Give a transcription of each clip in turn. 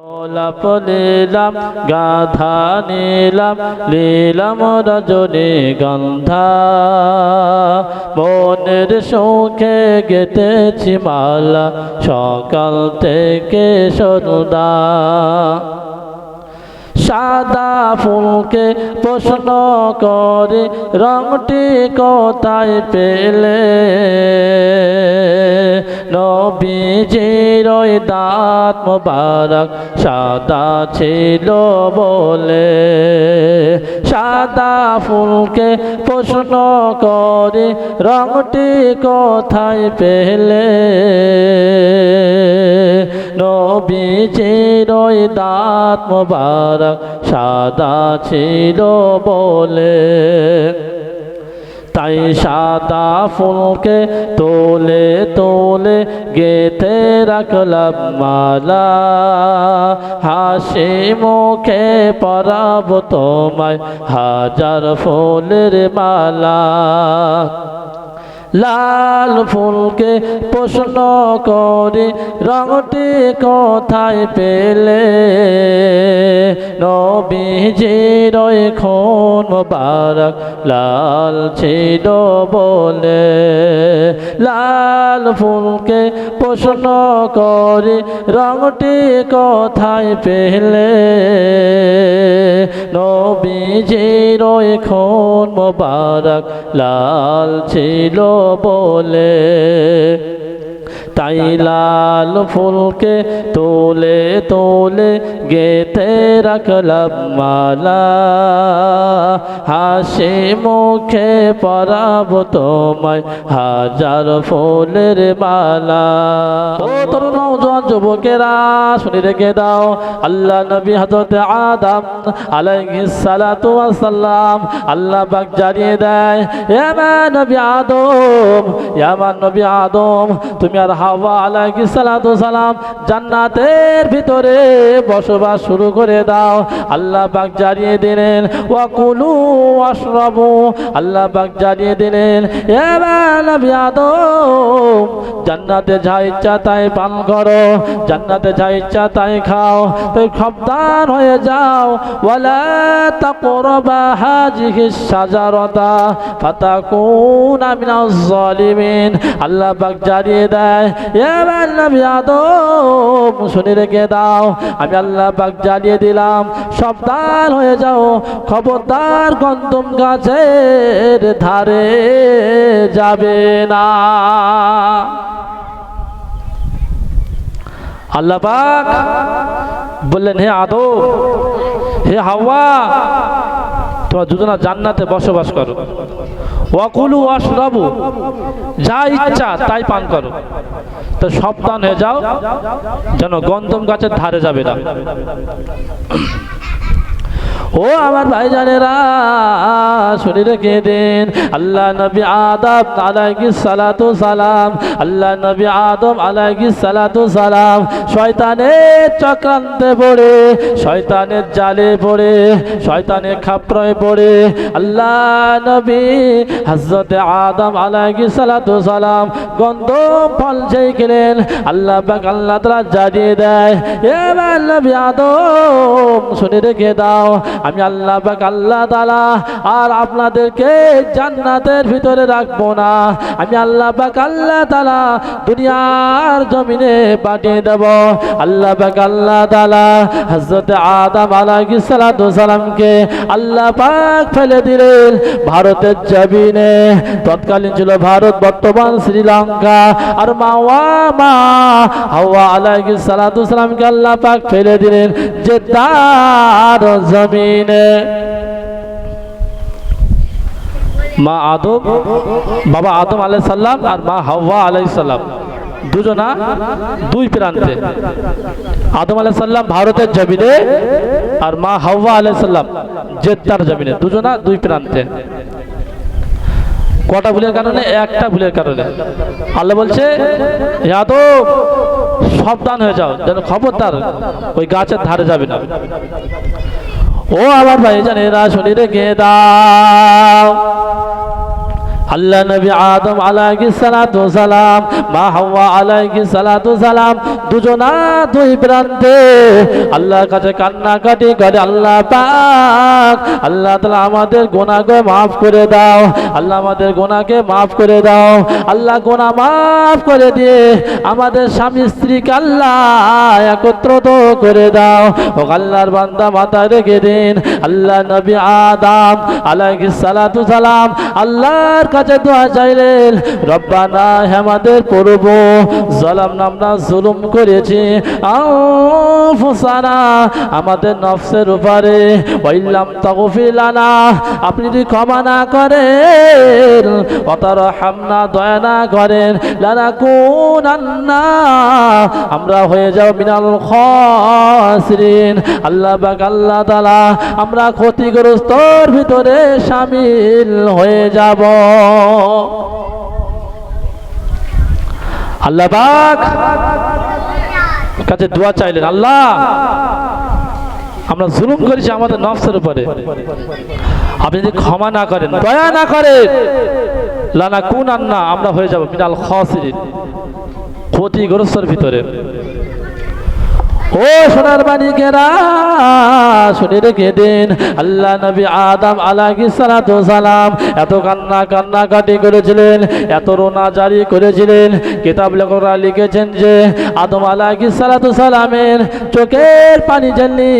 গোলাপ নিলাম গাধা নিলাম লীলাম রজনী গন্ধা। মনের সুখে গেতেছি মালা সকাল থেকে সন্ধ্যা। সাদা ফুলকে প্রশ্ন করে, রংটি কোথায় পেলে? নবীজির দাঁত মোবারক সাদা ছিল বলে। সাদা ফুলকে প্রশ্ন করে, রংটি কোথায় পেলে? নবীজির দাঁত মোবারক সাদা ছিল বলে। তাই সাদা ফুলকে তোলে তোলে গেতে রাখলাম মালা। হাসি মুখে পরাব তোমায় হাজার ফুলের মালা। লাল ফুলকে প্রশ্ন করে, রঙটি কোথায় পেলে? নবীজির খুন মোবারক লাল ছিল বলে। লাল ফুলকে প্রশ্ন করে, রঙটি কোথায় পেলে? নবীজির খুন মোবারক লাল ছিল বলে তাই লাল ফুলকে তোলে তোলে গেতে রাখলাম মালা। হাসি মুখে পরাব তোমায় হাজার ফুলের মালা। ও তরুণ নৌজওয়ান যুবকেরা, শুনে রেখে দাও, আল্লাহ নবী হজরত আদম আলাইহিস সালাতু ওয়াস আল্লাহ পাক জানিয়ে দেয় এমা নবী আদম ইয়ামান নবী আদম, তুমি আর হাওয়া আলাইহিস সালাতু সালাম। জান্নাতের ভিতরে বসবাস শুরু করে দাও। আল্লাহ পাক জানিয়ে দিলেন, ওয়াকুলু ওয়াশরাবু। আল্লাহ পাক জানিয়ে দিলেন এমা নবী আদম, জান্নাতে যা ইচ্ছা তাই পান করো। জান্নাতে যা ইচ্ছা তাই খাও। তাই সাবধান হয়ে যাও। ওয়ালা তাকরাবা হাজিহি শাজারাতা ফাতাকুনা মিনাজ জালিমিন। আল্লাহ পাক জানিয়ে দেয় এবার নবী আদম, শুনে রেখে দাও। আমি আল্লাহ পাক জানিয়ে দিলাম, সাবধান হয়ে যাও। খবরদার গন্তম গাছের ধারে যাবে না। আল্লাহ পাক বললেন, হে আদম, হে হাওয়া তোমার দুজনা জান্নাতে বসবাস করো। ওয়াকুলু ওয়াশরাবু, যা ইচ্ছা তাই পান করো। তো সাবধান হয়ে যাও, যেন গন্ধম গাছের ধারে যাবে না। ও আমার ভাই জানেরা শুনে রেখে দিন। আল্লাহ নবী আদম আলাইহি সালাতু সালাম, আল্লাহ নবী আদম আলাইহি সালাতু সালাম, শয়তানের চক্রান্তে পড়ে, শয়তানের জালে পড়ে, শয়তানের খাপড়ায় পড়ে। আল্লাহ নবী হযরত আদম আলাইহি সালাতু সালাম গন্ধ ফল সেই খেলেন আল্লাহ পাক আল্লাহ তাআলা জানিয়ে দেয় এবার নবী আদম, শুনে রেখে দাও আমি আল্লাহ পাক আল্লাহ তাআলা আর আপনাদেরকে জান্নাতের ভিতরে রাখব না। আমি আল্লাহ পাক আল্লাহ তাআলা দুনিয়ার জমিনে পাঠিয়ে দেব। আল্লাহ পাক আল্লাহ তাআলা হযরত আদম আলাইহিস সালাতু সালামকে আল্লাহ পাক ফেলে দিলেন ভারতের জমিনে। তৎকালীন ছিল ভারত, বর্তমান শ্রীলঙ্কা। আর মাওয়া মা হাওয়া আলাইহিস সালাতু সালামকে আল্লাহ পাক ফেলে দিলেন। যে তার জমিনে মা আদম, বাবা আদম আলাই সাল্লাম আর মা হাওয়া আলাই সাল্লাম দুজনা দুই প্রান্তে। আদম আলাই সাল্লাম ভারতের জমিনে আর মা হাওয়া আলাই সাল্লাম জেদ্দার জমিনে। দুজনা দুই প্রান্তে। কটা ভুলের কারণে? একটা ভুলের কারণে। আল্লাহ বলছে সাবধান হয়ে যাও, যেন খবরদার ওই গাছের ধারে যাবে না। ও আমার ভাই জানেরা শুনি রেখে দাও। আল্লাহ নবী আদম আলাইহি সালাতু সালাম, মা হাওয়া আলাইহি সালাতু সালাম, দুজনা দুই প্রান্তে আল্লাহর কাছে কান্নাকাটি করে, আল্লাহ পাক, আল্লাহ তাআলা আমাদের গুনাহকে মাফ করে দাও, আল্লাহ আমাদের গুনাহকে মাফ করে দাও, আল্লাহ গুনাহ মাফ করে দিয়ে আমাদের স্বামী স্ত্রীকে আল্লাহ একত্রিত করে দাও। ও আল্লাহর বান্দা মাথায় রেখে দিন, আল্লাহ নবী আদম আলাইহিস সালাতু সালাম আল্লাহর কাছে দোয়া চাইলেন, রব্বানা হে আমাদের পূর্ব জলাম আমরা জুলুম করেছি, আনফুসানা, আমাদের নফসের উপরে, ওয়াইল্লাম তাগফিলানা আপনি যদি ক্ষমা না করেন অতর হামনা দয়া না করেন লানা কুনান্না আমরা হয়ে যাব মিনাল খাসিরিন। আল্লাহ পাক, আল্লাহ তাআলা, আমরা ক্ষতিগ্রস্তর ভিতরে সামিল হয়ে যাব। আল্লাহ কাছে দোয়া চাইলেন, আল্লাহ, আমরা জুলুম করেছি আমাদের নফসের উপরে। আপনি যদি ক্ষমা না করেন, দয়া না করেন লানা কুন আন্না আমরা হয়ে যাব মিনাল খসিরিন, ক্ষতিগ্রস্তর ভিতরে। ও সোনার মানিকেরা শুনে রেখে দিন। আল্লাহ নবী আদম সালাতু সালাম এত কান্না কান্না কাটি করেছিলেন, এত রোনা জারি করেছিলেন। কিতাব লেখকরা লিখেছেন যে, আদম সালাতু সালামের চোখের পানি জানলি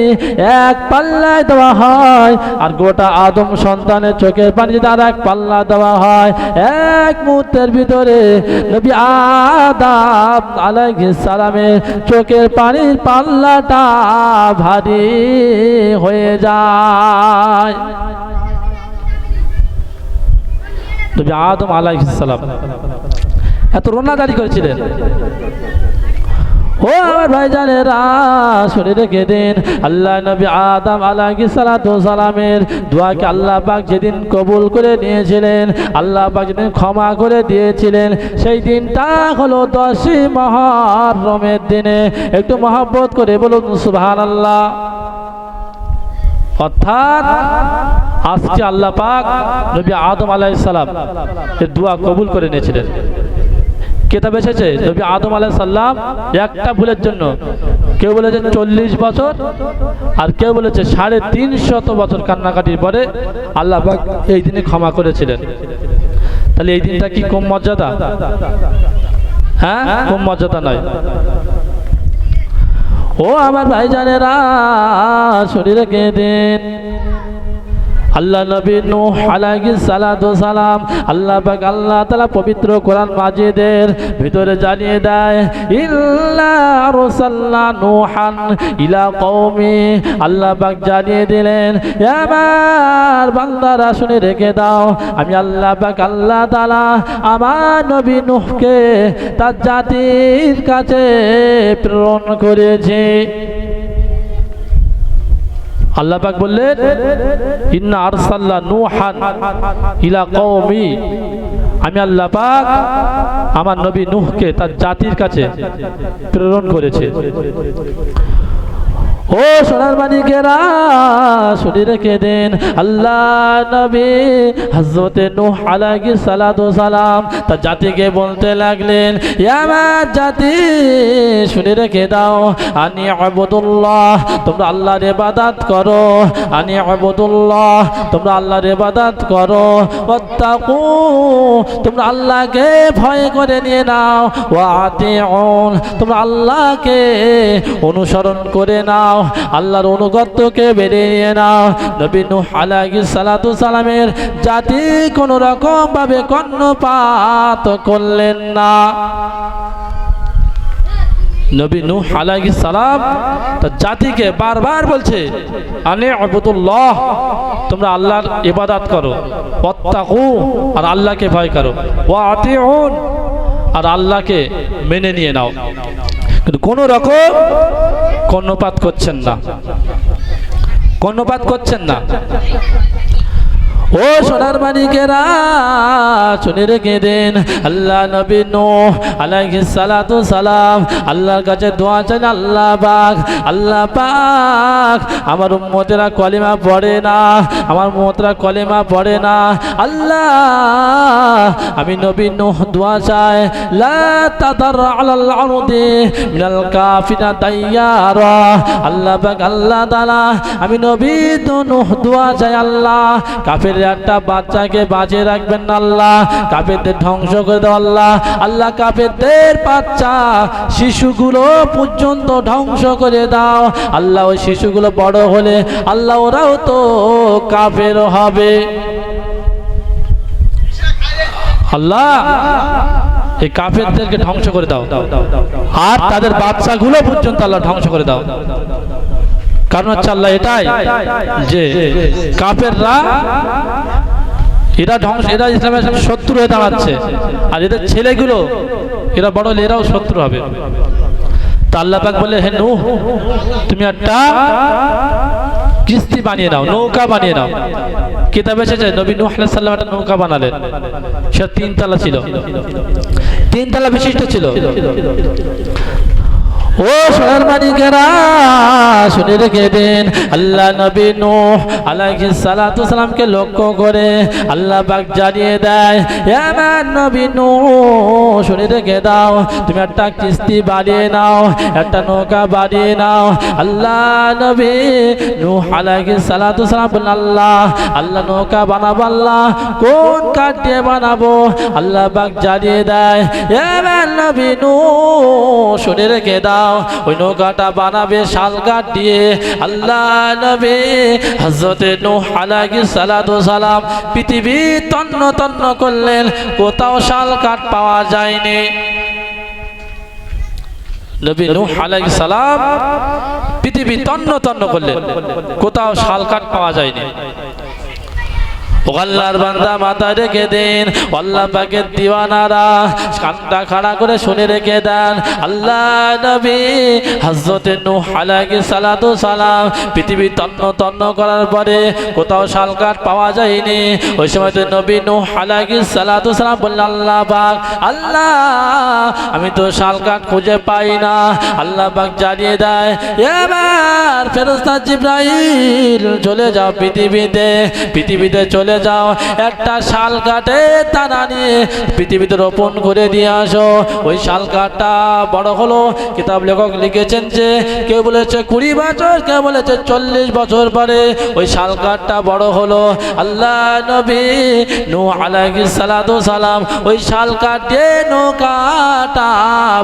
এক পাল্লায় দেওয়া হয়, আর গোটা আদম সন্তানের চোখের পানি যদি এক পাল্লা দেওয়া হয়, এক মুহূর্তের ভিতরে নবী আদম আলাইহিস সালামের চোখের পানির পাল্লাটা ভারী হয়ে যায়। নবী আদম আলাইহিস সালাম এত রোনা জারি করেছিলেন। ও আমার ভাই জানেরা শুনে রেখে দিন। আল্লাহ নবী আদম আলাইহিস সালাতু সালামের দোয়াকে আল্লাহ পাক যেদিন কবুল করে নিয়েছিলেন, আল্লাহ পাক যেদিন ক্ষমা করে দিয়েছিলেন, সেই দিনটা হলো দশই মহরমের দিনে। একটু মহব্বত করে বলুন, সুবহানাল্লাহ। অর্থাৎ আজকে আল্লাহ পাক নবী আদম আলাইহিস সালাম এর দোয়া কবুল করে নিয়েছিলেন। কেতাব এসেছে? নবী আদম আলাইহিস সালাম একটা ভুলের জন্য। কেউ বলেছে চল্লিশ বছর, আর কেউ বলেছে সাড়ে তিনশত বছর কান্নাকাটির পরে আল্লাহ এই দিনে ক্ষমা করেছিলেন। তাহলে এই দিনটা কি কম মর্যাদা? হ্যাঁ কম মর্যাদা নয়। ও আমার ভাই জানেরা শরীরে কে দিন আল্লাহ নবী নূহ আলাইহিস সালাতু সালাম, আল্লাহ পাক আল্লাহ তাআলা পবিত্র কোরআন মাজিদের ভিতরে জানিয়ে দেয়, ইল্লা আরসালনা নূহান ইলা কওমি। আল্লাহ পাক জানিয়ে দিলেন আমার বান্দারা শুনে রেখে দাও, আমি আল্লাহ পাক আল্লাহ তাআলা আমার নবী নূহকে তার জাতির কাছে প্রেরণ করেছে। আল্লাহ পাক বললেন, ইন্না আরসাল্লা নূহান ইলা কওমি। আমি আল্লাহ পাক আমার নবী নূহকে তার জাতির কাছে প্রেরণ করেছে। ও সোনার মানিকেরা শুনি রেখে দেন। আল্লাহ নবী হজরতে নূহ আলাইহিস সালাতু সালাম তার জাতিকে বলতে লাগলেন, "এ আমার জাতি, শুনে রেখে দাও। আনি আবুদুল্লাহ, তোমরা আল্লাহর ইবাদত করো। আনি আবুদুল্লাহ, তোমরা আল্লাহর ইবাদত করো। ওয়াত্তাকু, তোমরা আল্লাহকে ভয় করে নিয়ে নাও। ওয়া আতিউন, তোমরা আল্লাহকে অনুসরণ করে নাও। আল্লাহর অনুগত্যকে বেড়ে নিয়ে নাও। নবী নূহ আলাইহিস সালাতু সালামের জাতি কোনো রকম ভাবে কর্ণপাত করলেন না। নবী নূহ আলাইহিস সালাম তার জাতিকে বারবার বলছে, আনে আবুদুল্লাহ, তোমরা আল্লাহর ইবাদত করো, ওয়াত্তাকু, আর আল্লাহকে ভয় করো, ওয়া আতিউন, আর আল্লাহকে মেনে নিয়ে নাও। কোনো রকম কর্ণপাত করছেন না। কর্ণপাত করছেন না। ও সোনার মানিকেরা শুনে রেখে দেন, আল্লাহ নবী নূহ আলাইহিস সালাতু সালাম, আল্লাহর কাছে দোয়া চান, আল্লাহ পাক আল্লাহ পাক, আমার উম্মতেরা কলিমা পড়ে না, আমার উম্মতরা কলিমা পড়ে না, আল্লাহ, আমি নবী নূহ দোয়া চাই, লা তাদার আলাল আরদি কাফিনা দাইয়ারা আল্লাহ পাক, আল্লাহ তাআলা, আমি নবী তো নূহ দোয়া চাই, আল্লাহ কাফের একটা বাচ্চাকে বাঁচিয়ে রাখবেন আল্লাহ। কাফেরদের ধ্বংস করে দাও আল্লাহ। আল্লাহ কাফেরদের বাচ্চা শিশুগুলো পর্যন্ত ধ্বংস করে দাও। আল্লাহ ওই শিশুগুলো বড় হলে আল্লাহ ওরাও তো কাফের হবে। আল্লাহ, এই কাফেরদেরকে ধ্বংস করে দাও। আর তাদের বাচ্চাগুলো পর্যন্ত আল্লাহ ধ্বংস করে দাও। কারণ হচ্ছে আল্লাহ এটাই যে কাফেররা এরা ধ্বংস, এরা ইসলামের শত্রু হয়ে দাঁড়াচ্ছে। আর এদের ছেলেগুলো, এরা বড় হলে এরাও শত্রু হবে। তা আল্লাহ পাক বলে হে নূহ, তুমি একটা কিস্তি বানিয়ে নাও, নৌকা বানিয়ে নাও। কিতাবে এসেছে, নবী নূহ আলাইহিস সালাম একটা নৌকা বানালেন। সেটা তিনতলা ছিল। তিনতলা বিশিষ্ট ছিল। ও সোনার মানিকেরা শুনে রেখে দেন। আল্লাহ নবী নূহ আলাইহিস সালাতু সালামকে লক্ষ্য করে আল্লাহ পাক জানিয়ে দেয়, এ আমার নবী নূহ, শুনে রেখে দাও, তুমি একটা কিস্তি বানিয়ে নাও, একটা নৌকা বানিয়ে নাও। আল্লাহ নবী নূহ আলাইহিস সালাতু সালাম আল্লাহ আল্লাহ নৌকা বানাবো, আল্লাহ, কোন কাঠ দিয়ে বানাবো? আল্লাহ পাক জানিয়ে দেয়, এ আমার নবী নূহ, শুনে রেখে দাও ওই নৌকাটা বানাবে শাল দিয়ে। আল্লাহ নবী হজরতে নূহ আলাইহিস সালাতু সালাম পৃথিবী তন্ন তন্ন করলেন, কোথাও শাল কাঠ পাওয়া যায়নি। নবী নূহ আলাইহিস সালাম পৃথিবী তন্ন তন্ন করলেন, কোথাও শাল কাঠ পাওয়া যায়নি। আল্লাহর বান্দা মাথা রেখে দেন। আল্লাহ পাকের দিওয়ানারা কানটা খাড়া করে শুনে রেখে দেন। আল্লাহ নবী হযরতে নূহ আলাইহিস সালাতু সালাম পৃথিবী তন্ন তন্ন করার পরে কোথাও শালকাঠ পাওয়া যায়নি। ওই সময় তো নবী নূহ আলাইহিস সালাতু সালাম বললেন, আল্লাহ পাক, আল্লাহ, আমি তো শালকাঠ খুঁজে পাই না। আল্লাহ পাক জানিয়ে দেয়, এবার ফেরেশতা জিব্রাইল চলে যাও পৃথিবীতে। পৃথিবীতে চলে যাও, একটা শাল কাঠে তারা নিয়ে পৃথিবীতে রোপণ করে দিয়ে আসো। ওই শাল কাঠটা বড় হলো, কিতাব লেখক লিখেছেন যে, কেউ বলেছে কুড়ি বছর, কেউ বলেছে চল্লিশ বছর পরে। ওই শাল কাঠটা বড় হলো। আল্লাহ নবী নু আলাইহিস সালাতু সালাম ওই শাল দিয়ে নৌকাটা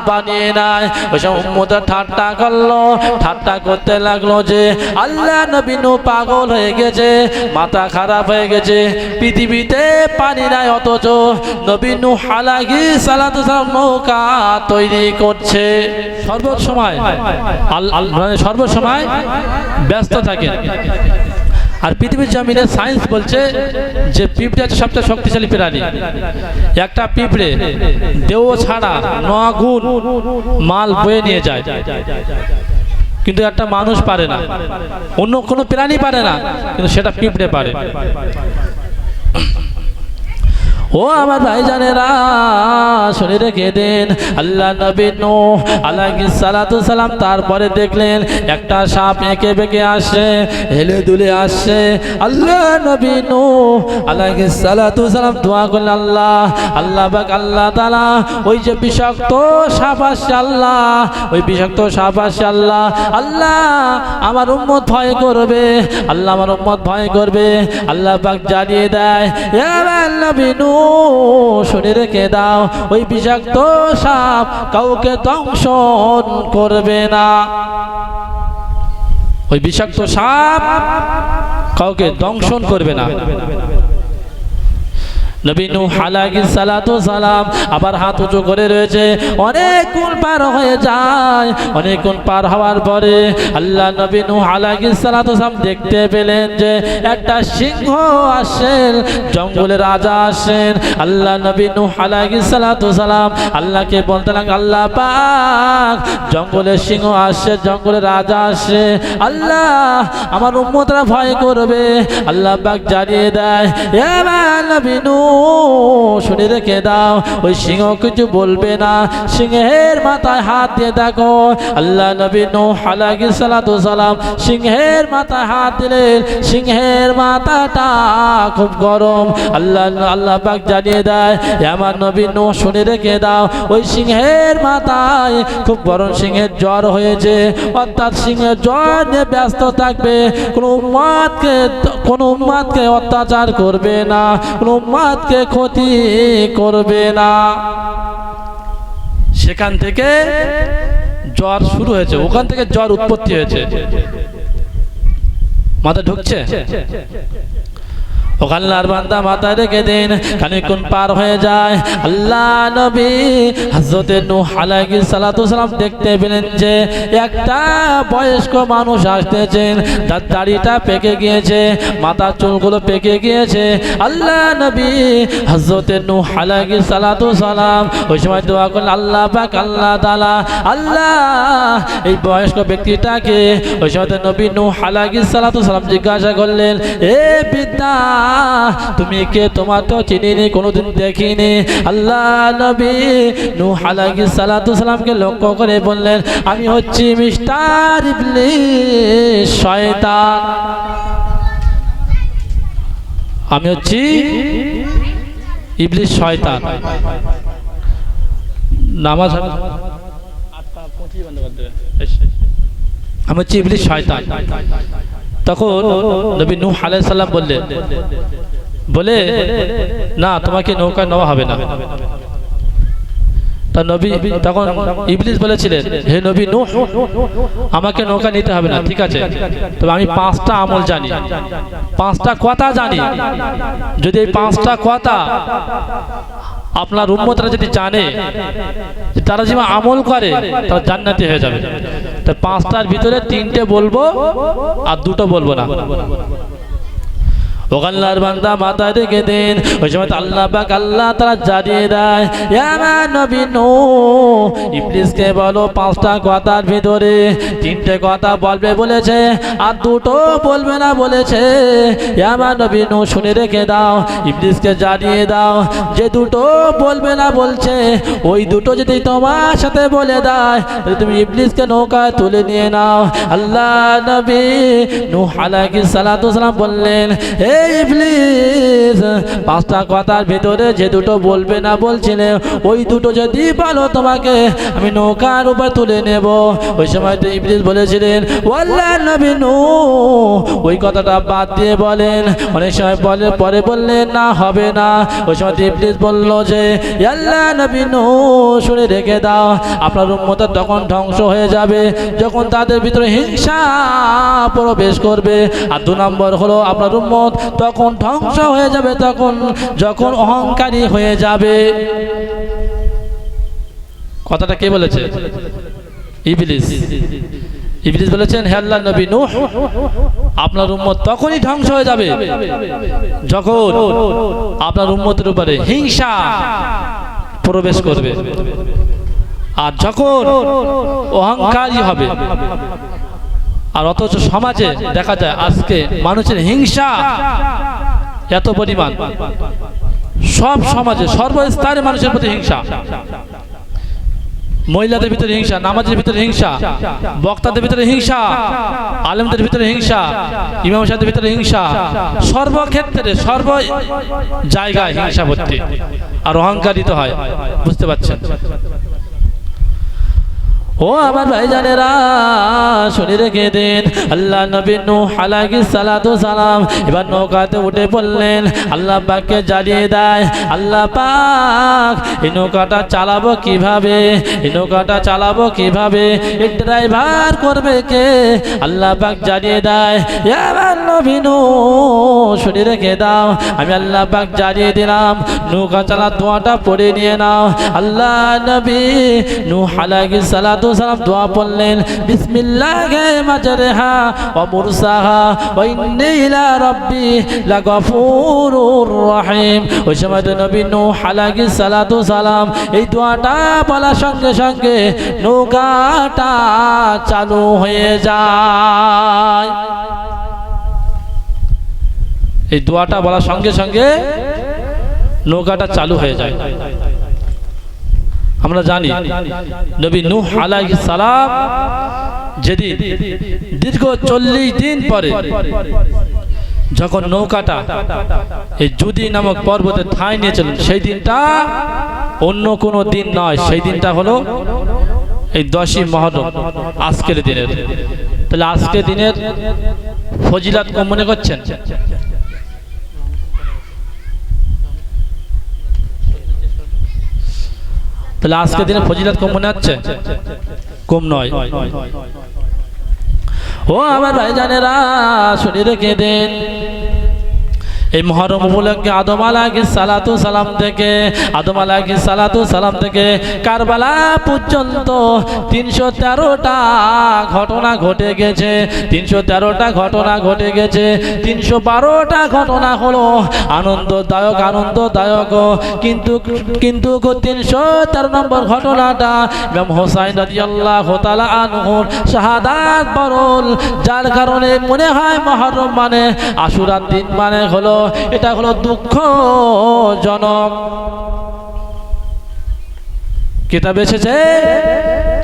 বানিয়ে নেয়। ওই সব ঠাট্টা করল, ঠাট্টা করতে লাগল যে, আল্লাহ নবী নু পাগল হয়ে গেছে, মাথা খারাপ হয়ে গেছে পৃথিবীতে পানি নাই, অথচ নবী নু আলাইহি সালাতু সালাম নৌকা তৈরি করছে। সর্বসময় মানে সর্বসময় ব্যস্ত থাকেন। আর পৃথিবীর জমিনে সায়েন্স বলছে যে পিঁপড়ে হচ্ছে সবচেয়ে শক্তিশালী প্রাণী। একটা পিঁপড়ে দেহ ছাড়া নগুণ মাল বয়ে নিয়ে যায়। কিন্তু একটা মানুষ পারে না। অন্য কোনো প্রাণী পারে না কিন্তু সেটা পিঁপড়ে পারে। ও আমার ভাইজানেরা, শুনে রেখে দেন। আল্লাহ নবী নূহ আলাইহিস সালাতু সালাম তারপরে দেখলেন, একটা সাপ এঁকে বেঁকে আসছে, হেলে দুলে আসছে। আল্লাহ নবী নূহ আলাইহিস সালাতু সালাম দোয়া করলেন, আল্লাহ আল্লাহ পাক, আল্লাহ তাআলা, ওই যে বিষাক্ত সাপ আসছে, আল্লাহ, ওই বিষাক্ত সাপ আসছে, আল্লাহ আল্লাহ, আমার উম্মত ভয় করবে, আল্লাহ আমার উম্মত ভয় করবে, আল্লাহ পাক জানিয়ে দেয় নবী নূহ শুনে রেখে দাও, ওই বিষাক্ত সাপ কাউকে দংশন করবে না। ওই বিষাক্ত সাপ কাউকে দংশন করবে না। নবী নূহ আলাইহিস সালাতু সালাম আবার হাত উঁচু করে রয়েছে। অনেকক্ষণ পার হয়ে যায়। অনেকক্ষণ পার হওয়ার পরে আল্লাহ নবী নূহ আলাইহিস সালাতু সালাম দেখতে পেলেন যে একটা সিংহ আসেন জঙ্গলে রাজা আসেন। আল্লাহ নবী নূহ আলাইহিস সালাতু সালাম আল্লাহকে বলতে লাগলেন আল্লাহ পাক জঙ্গলের সিংহ আসে জঙ্গলের রাজা আসে। আল্লাহ আমার উম্মতরা ভয় করবে। আল্লাহ পাক জানিয়ে দেয় এবার নবী নূহ শুনে রেখে দাও, ওই সিংহ কিছু বলবে না। সিংহের মাথায় হাত দিয়ে দেখো, আল্লাহ নবী নূহ আলাইহিস সালাতু সালাম সিংহের মাথায় হাত দিলেন। সিংহের মাথাটা খুব গরম। আল্লাহ আল্লাহ পাক জানিয়ে দেয় আমার নবী নূহ শুনে রেখে দাও, ওই সিংহের মাথায় খুব গরম সিংহের জ্বর হয়েছে। অর্থাৎ সিংহের জ্বর নিয়ে ব্যস্ত থাকবে। কোনো উম্মাদকে কোনো উম্মাদকে অত্যাচার করবে না। কোনো উম্মাদকে ক্ষতি করবে না। সেখান থেকে জ্বর শুরু হয়েছে, ওখান থেকে জ্বর উৎপত্তি হয়েছে। মাথা ঢুকছে? ও আল্লাহর বান্দা মাথায় রেখে দিন, খানিকক্ষণ পার হয়ে যায়। আল্লাহ নবী হযরতে নূহ আলাইহিস সালাতু সালাম দেখতে পেলেন যে একটা বয়স্ক মানুষ আসতেছেন তার দাড়িটা পেকে গিয়েছে, মাথার চুলগুলো পেকে গিয়েছে। আল্লাহ নবী হযরতে নূহ আলাইহিস সালাতু সালাম ওই সময় দোয়া করলেন, আল্লাহ পাক, আল্লাহ তাআলা, আল্লাহ এই বয়স্ক ব্যক্তিটাকে, ওই সময় নবী নূহ আলাইহিস সালাতু সালাম জিজ্ঞাসা করলেন, এ পিতা তুমি কে? তোমার তো চিনিনি, কোনোদিন দেখিনি। আল্লাহ নবী আলাইহিস সালাতু সালামকে লক্ষ্য করে বললেন, আমি হচ্ছি মিস্টার ইবলিস, শয়তান। আমি হচ্ছি ইবলিস, শয়তান। নামাজ আমি হচ্ছি ইবলিস, শয়তান। তখন নবী নূহ আলাইহিস সালাম বললেন, বলে, না, তোমাকে নৌকা নেওয়া হবে না। তা নবী তখন ইবলিস বলেছিলেন, হে নবী নূহ, আমাকে নৌকা নিতে হবে না, ঠিক আছে? তবে আমি পাঁচটা আমল জানি। পাঁচটা কথা জানি। যদি এই পাঁচটা কথা আপনার উম্মতরা যদি জানে তারা যেমন আমল করে, তারা জান্নাতি হয়ে যাবে। পাঁচটার ভিতরে তিনটে বলব আর দুটো বলব না। ওগাল্লার বান্দা মাথায় রেখে দিন। ওই সময় আল্লাহ পাক আল্লাহ তারা জানিয়ে দেয় আমার নবী বলো, পাঁচটা কথার ভিতরে তিনটে কথা বলবে বলেছে, আর দুটো বলবে না বলেছে। আমার নবী নূহ, শুনে রেখে দাও, ইবলিসকে জানিয়ে দাও, যে দুটো বলবে না বলছে, ওই দুটো যদি তোমার সাথে বলে দেয় তুমি ইবলিসকে নৌকায় তুলে নিয়ে নাও। আল্লাহ নবী নূহ আলাইহিস সালাতু সালাম বললেন হে পাঁচটা কথার ভিতরে যে দুটো বলবে না বলছিলে, ওই দুটো যদি বলো তোমাকে, আমি নৌকার উপর তুলে নেব। ওই সময় তো ইবলিস বলেছিলেন ওয়াল্লাহ নবী ওই কথাটা বাদ দিয়ে বলেন। অনেক সময় বলে, পরে বললেন না, হবে না। ওই সময় তো ইবলিস বলল যে আল্লাহ নবী শুনে রেখে দাও। আপনার উম্মত তখন ধ্বংস হয়ে যাবে, যখন তাদের ভিতরে হিংসা প্রবেশ করবে। আর দু নম্বর হলো, আপনার উম্মত তখন ধ্বংস হয়ে যাবে, তখন, যখন অহংকারী হয়ে যাবে। কথাটা কে বলেছে? ইবলিস। ইবলিস বলেছেন, হে নবী নূহ, আপনার উম্মত তখনই ধ্বংস হয়ে যাবে, যখন আপনার উম্মতের উপরে হিংসা প্রবেশ করবে। আর যখন অহংকারী হবে আর অথচ সমাজে দেখা যায় আজকে মানুষের হিংসা এত পরিমাণ। সব সমাজে সর্বস্তরে মানুষের প্রতি হিংসা। মহিলাদের ভিতরে হিংসা, নামাজের ভিতরে হিংসা, বক্তাদের ভিতরে হিংসা, আলেমদের ভিতরে হিংসা, ইমাম সাহেবের ভিতরে হিংসা, সর্বক্ষেত্রে সর্ব জায়গায় হিংসা ভর্তি আর অহংকারিত হয়, বুঝতে পারছেন? ও আমার ভাইজানেরা, শুনে রেখে দিন। আল্লাহ নবী নূহ আলাইহিস সালাতু সালাম এবার নৌকাতে উঠে পড়লেন। আল্লাহ পাককে জ্বালিয়ে দেয়। আল্লাহ পাক এই নৌকাটা চালাবো কীভাবে? এই নৌকাটা চালাবো কীভাবে? এই ড্রাইভার করবে কে? আল্লাহ পাক জ্বালিয়ে দেয়। এবার নবী নূহ, শুনে রেখে দাও। আমি আল্লাহ পাক জ্বালিয়ে দিলাম। নৌকা চালা দোয়াটা পড়ে নিয়ে নাও। আল্লাহ নবী নূহ আলাইহিস সালাতু সালাম দোয়া পড়লেন, বিসমিল্লাহি ওই সময় নবী সালাতু সালাম এই দোয়াটা বলার সঙ্গে সঙ্গে নৌকাটা চালু হয়ে যায়। এই দোয়াটা বলার সঙ্গে সঙ্গে নৌকাটা চালু হয়ে যায়। আমরা জানি, নবী নূহ আলাইহিস সালাম যেদিন দীর্ঘ চল্লিশ দিন পরে যখন নৌকাটা এই জুদি নামক পর্বতে ঠাঁই নিয়েছিলেন, সেই দিনটা অন্য কোনো দিন নয়, সেই দিনটা হলো এই দশই মহরম, আজকের দিনের। তাহলে আজকের দিনের ফজিলাত মনে করছেন? তাহলে আজকের দিনে ফজিলত কম মনে হচ্ছে? কম নয়। ও আমার ভাইজানেরা, শুনে রেখে দেন। এই মহরম উপলক্ষে আদম আলাহি সালাতু সালাম থেকে, আদম আলাহি সালাতু সালাম থেকে কারবালা পর্যন্ত তিনশো তেরোটা ঘটনা ঘটে গেছে, তিনশো তেরোটা ঘটনা ঘটে গেছে, তিনশো বারোটা ঘটনা হলো আনন্দদায়ক আনন্দদায়ক। কিন্তু কিন্তু তিনশো তেরো নম্বর ঘটনাটা ইমাম হোসাইন রাদিয়াল্লাহ তাআলা আনহুর শাহাদাত বরল যার কারণে মনে হয় মহরম মানে আশুরার দিন মানে হলো এটা হলো দুঃখজনক। কিতাব এসেছে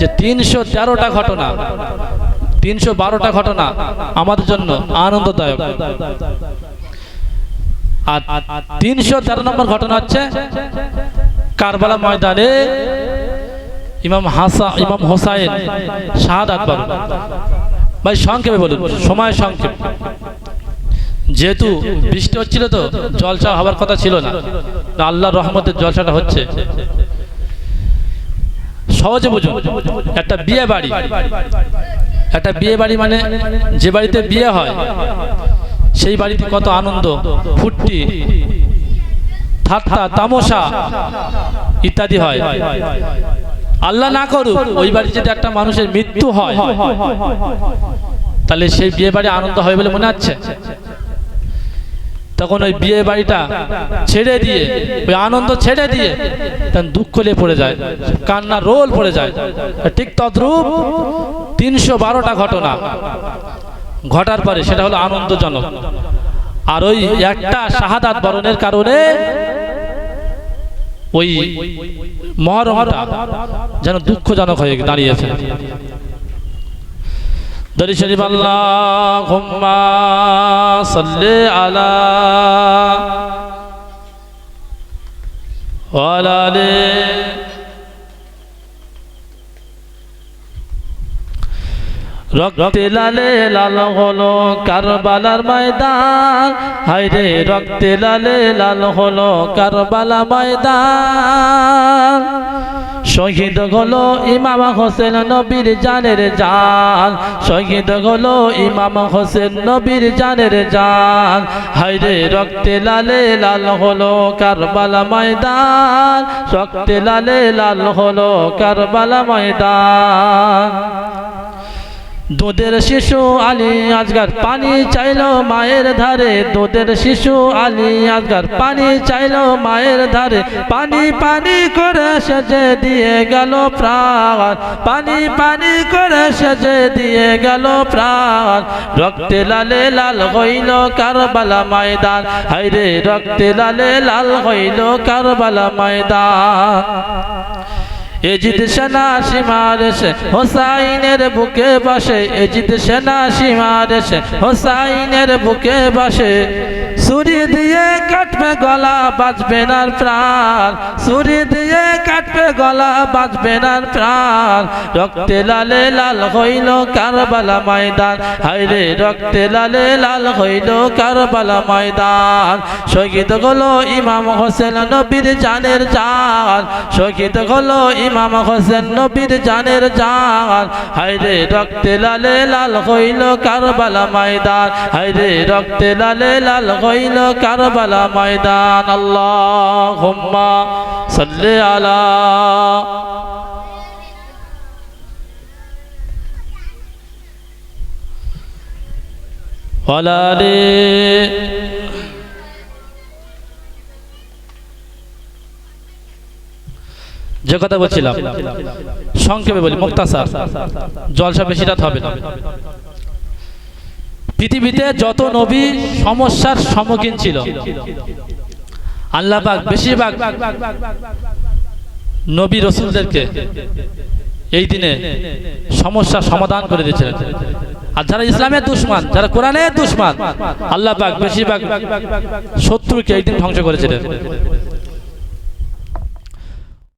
যে তিনশো তেরোটা ঘটনা, তিনশো বারোটা ঘটনা আমাদের জন্য আনন্দদায়ক। আর তিনশো তেরো নম্বর ঘটনা হচ্ছে কারবালা ময়দানে ইমাম হাসা ইমাম হোসাইন শাহাদ আকবর ভাই, সংক্ষেপে বলুন, সময় সংক্ষেপ। যেহেতু বৃষ্টি হচ্ছিল তো, জলসা হওয়ার কথা ছিল না। আল্লাহর রহমতের জলসাটা হচ্ছে। সহজে বুঝুন, একটা বিয়ে বাড়ি, একটা বিয়ে বাড়ি মানে যে বাড়িতে বিয়ে হয়, সেই বাড়িতে কত আনন্দ, ফুর্তি, ঠাট্টা, তামসা ইত্যাদি হয়। আল্লাহ না করুক, ওই বাড়ি যদি একটা মানুষের মৃত্যু হয়, তাহলে সেই বিয়ে বাড়ি আনন্দ হয় বলে মনে হচ্ছে? তখন ওই বিয়ে বাড়িটা ছেড়ে দিয়ে, ওই আনন্দ ছেড়ে দিয়ে তখন দুঃখ নিয়ে পড়ে যায় কান্না রোল পড়ে যায়। ঠিক তদ্রূপ তিনশো বারোটা ঘটনা ঘটার পরে সেটা হলো আনন্দজনক। আর ওই একটা শাহাদাত বরণের কারণে ওই মহরমটা যেন দুঃখজনক হয়ে দাঁড়িয়েছে। দরি শরীফ আল্লাহুম্মা আলি রক্তে লালে লাল হলো কারবালার ময়দান। হাইরে রক্তে লালে লাল হলো কারবালা ময়দান। শহীদ হলো ইমাম হোসেন নবীর জানের জান। শহীদ হলো ইমাম হোসেন নবীর জানের জান। হাইরে রক্তে লালে লাল হলো কারবালা ময়দান। রক্তে লালে লাল হলো কারবালা ময়দান। দুধের শিশু আলী আজগার, পানি চাইলো মায়ের ধারে। দুধের শিশু আলী আজগার, পানি চাইলো মায়ের ধারে। পানি পানি করে সেজে দিয়ে গেল প্রাণ। পানি পানি করে সেজে দিয়ে গেল প্রাণ। রক্তে লালে লাল হইল কারবালা ময়দান। হাইরে রক্তে লালে লাল হইল কারবালা ময়দান। এজিদ সেনা সীমার এসে হোসাইনের বুকে বসে। এজিদ সেনা সীমার এসে হোসাইনের বুকে বসে। ছুরি দিয়ে কাটবে গলা বাজবে না প্রাণ। ছুরি দিয়ে কাটবে গলা বাজবে না প্রাণ। রক্তে লালে লাল হইল কারবালা ময়দান। হাইরে রক্তে লালে লাল হইল কারবালা ময়দান। শহীদ হলো ইমাম হোসেন নবীর জানের জান। শহীদ হলো ইমাম হোসেন নবীর জানের জান। হাইরে রক্তে লালে লাল হইল কারবালা ময়দান। হাইরে রক্তে লালে লাল হইল কারবালা ময়দান আল্লাহ হুম্মা সাল্লি আলা ওয়ালা আলি যে কথা বলছিলাম, সংক্ষেপে বলি, মুক্তাসার, জলসা বেশি রাত হবে না। পৃথিবীতে যত নবী সমস্যার সম্মুখীন ছিল। আল্লাহ বেশিরভাগ নবী রসুলদেরকে এই দিনে সমস্যার সমাধান করে দিয়েছিলেন। আর যারা ইসলামের দুশ্মান, যারা কোরআনের দুশ্মান আল্লাহ বেশিরভাগ শত্রুকে এই দিন ধ্বংস করেছিলেন।